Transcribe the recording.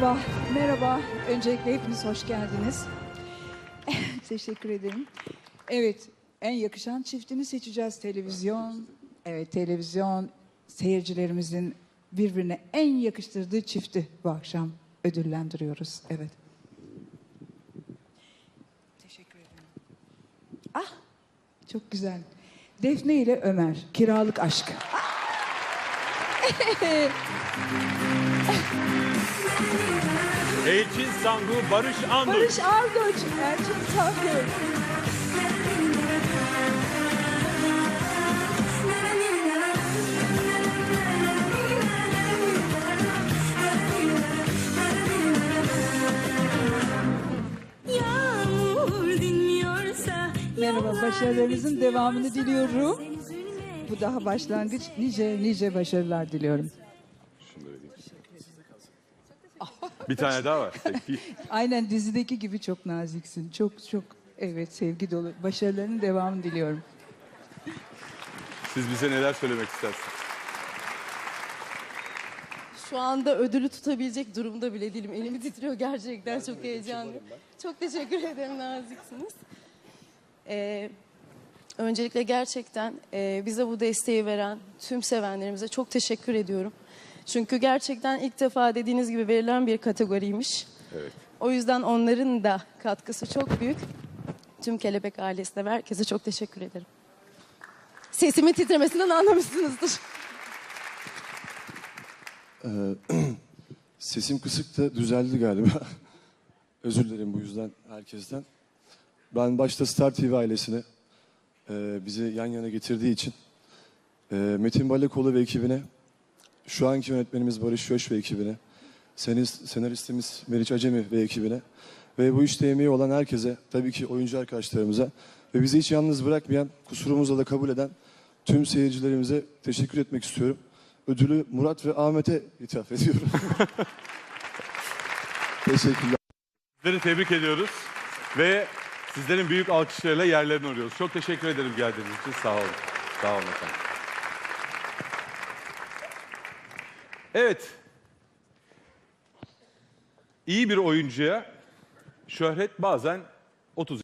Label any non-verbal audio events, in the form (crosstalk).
Merhaba. Öncelikle hepiniz hoş geldiniz. (laughs) Teşekkür ederim. Evet, en yakışan çiftini seçeceğiz televizyon. Evet, televizyon seyircilerimizin birbirine en yakıştırdığı çifti bu akşam ödüllendiriyoruz. Evet. Teşekkür ederim. Ah, çok güzel. Defne ile Ömer, kiralık aşk. (laughs) Elçin Sangu, Barış Andur. Barış Sangır. Yağmur dinmiyorsa Merhaba, başarılarınızın devamını diliyorum. Bu daha başlangıç. Nice nice başarılar diliyorum. Bir tane daha var. Peki. (laughs) Aynen dizideki gibi çok naziksin. Çok çok evet sevgi dolu. Başarılarının devamını diliyorum. Siz bize neler söylemek istersiniz? Şu anda ödülü tutabilecek durumda bile değilim. Elimi titriyor gerçekten çok heyecanlıyım. Çok teşekkür ederim naziksiniz. Ee, öncelikle gerçekten e, bize bu desteği veren tüm sevenlerimize çok teşekkür ediyorum. Çünkü gerçekten ilk defa dediğiniz gibi verilen bir kategoriymiş. Evet. O yüzden onların da katkısı çok büyük. Tüm Kelebek ailesine ve herkese çok teşekkür ederim. Sesimin titremesinden anlamışsınızdır. Ee, (clears throat) sesim kısık da düzeldi galiba. (laughs) Özür dilerim bu yüzden herkesten. Ben başta Star TV ailesine e, bizi yan yana getirdiği için e, Metin Balakoğlu ve ekibine, şu anki yönetmenimiz Barış Şöş ve ekibine, senarist, senaristimiz Meriç Acemi ve ekibine ve bu işte emeği olan herkese, tabii ki oyuncu arkadaşlarımıza ve bizi hiç yalnız bırakmayan, kusurumuzu da kabul eden tüm seyircilerimize teşekkür etmek istiyorum. Ödülü Murat ve Ahmet'e ithaf ediyorum. (laughs) Teşekkürler. Sizleri tebrik ediyoruz. Ve sizlerin büyük alkışlarıyla yerlerini arıyoruz. Çok teşekkür ederim geldiğiniz için. Sağ olun. Sağ olun efendim. Evet. İyi bir oyuncuya şöhret bazen 30